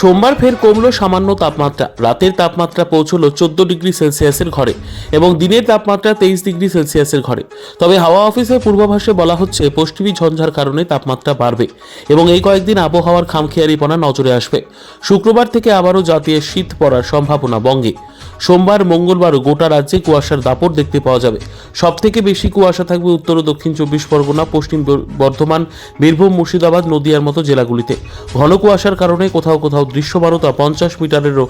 সোমবার ফের কমল সামান্য তাপমাত্রা। রাতের তাপমাত্রা পৌঁছলো চোদ্দ ডিগ্রি সেলসিয়াসের ঘরে এবং দিনের তাপমাত্রা তেইশ ডিগ্রি সেলসিয়াসের ঘরে। তবে হাওয়া অফিসের পূর্বাভাসে বলা হচ্ছে, পশ্চিমী ঝঞ্ঝার কারণে তাপমাত্রা বাড়বে এবং এই কয়েকদিন আবহাওয়ার খামখেয়ারিপনা নজরে আসবে। শুক্রবার থেকে আবারও জাতীয় শীত পড়ার সম্ভাবনা বঙ্গে। সোমবার মঙ্গলবারও গোটা রাজ্যে কুয়াশার দাপট দেখতে পাওয়া যাবে। সব থেকে বেশি কুয়াশা থাকবে উত্তর ও দক্ষিণ চব্বিশ পরগনা, পশ্চিম বর্ধমান, বীরভূম, মুর্শিদাবাদ, নদিয়ার মতো জেলাগুলিতে। ঘন কুয়াশার কারণে কোথাও কোথাও দৃশ্যমানতা পঞ্চাশ মিটারেরও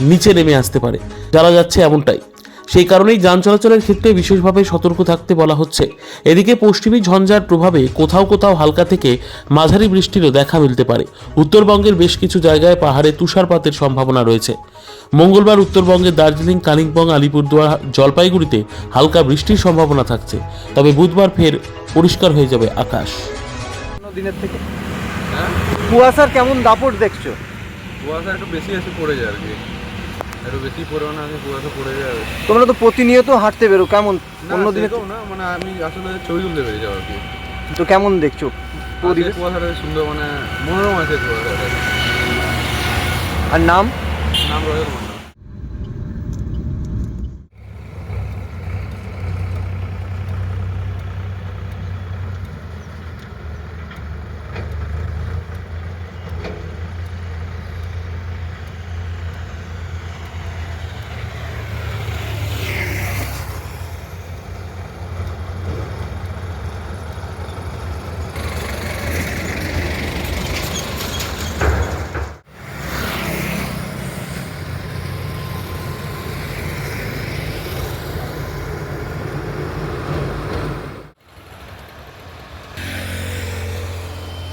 নিচে নেমে আসতে পারে। জানা যাচ্ছে এমনটাই। সেই কারণেই যান চলাচলের ক্ষেত্রে বিশেষভাবে সতর্ক থাকতে বলা হচ্ছে। এদিকে পশ্চিমী ঝঞ্ঝার প্রভাবে কোথাও কোথাও হালকা থেকে মাঝারি বৃষ্টিরও দেখা মিলতে পারে। উত্তরবঙ্গের বেশ কিছু জায়গায় পাহাড়ে তুষারপাতের সম্ভাবনা রয়েছে। মঙ্গলবার উত্তরবঙ্গের দার্জিলিং কালিম্পং আলিপুরদুয়ার জলপাইগুড়িতে হালকা বৃষ্টির সম্ভাবনা থাকছে। তবে বুধবার ফের পরিষ্কার হয়ে যাবে আকাশ। অন্য দিনের থেকে। কুয়াশার কেমন দাপট দেখছ? কুয়াশা একটু বেশি এসে পড়ে যায় আর কি। একটু বেশি পরিমাণে আগে কুয়াশা পড়ে যায়। আর তোমরা তো প্রতিনিয়ত হাঁটতে বেরো কেমন? অন্য দিনে সেরকম না মানে আমি আসলে ছবি তুলতে পেরে যাব আর কি। তো কেমন দেখছ? কুয়াশাটা সুন্দর মানে মনোরম আছে কুয়াশাটা। আর নাম? নাম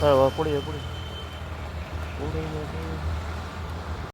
রয়েল মন্ডল পড়ে যাবে পড়ে যাবে। পড়ে যাবে।